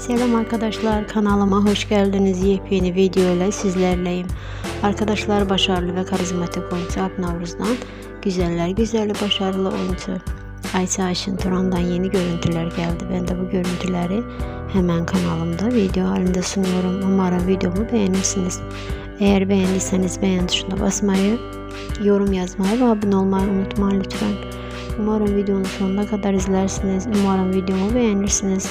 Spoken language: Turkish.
Selam arkadaşlar kanalıma hoş geldiniz. Yepyeni video ile sizlerleyim. Arkadaşlar başarılı ve karizmatik oyuncu Alp Navruz'dan güzeller güzeli başarılı oyuncu Ayça Ayşin Turan'dan yeni görüntüler geldi. Ben de bu görüntüleri hemen kanalımda video halinde sunuyorum. Umarım videomu beğenirsiniz. Eğer beğendiyseniz beğen tuşuna basmayı, yorum yazmayı ve abone olmayı unutmayın lütfen. Umarım videonun sonuna kadar izlersiniz. Umarım videomu beğenirsiniz.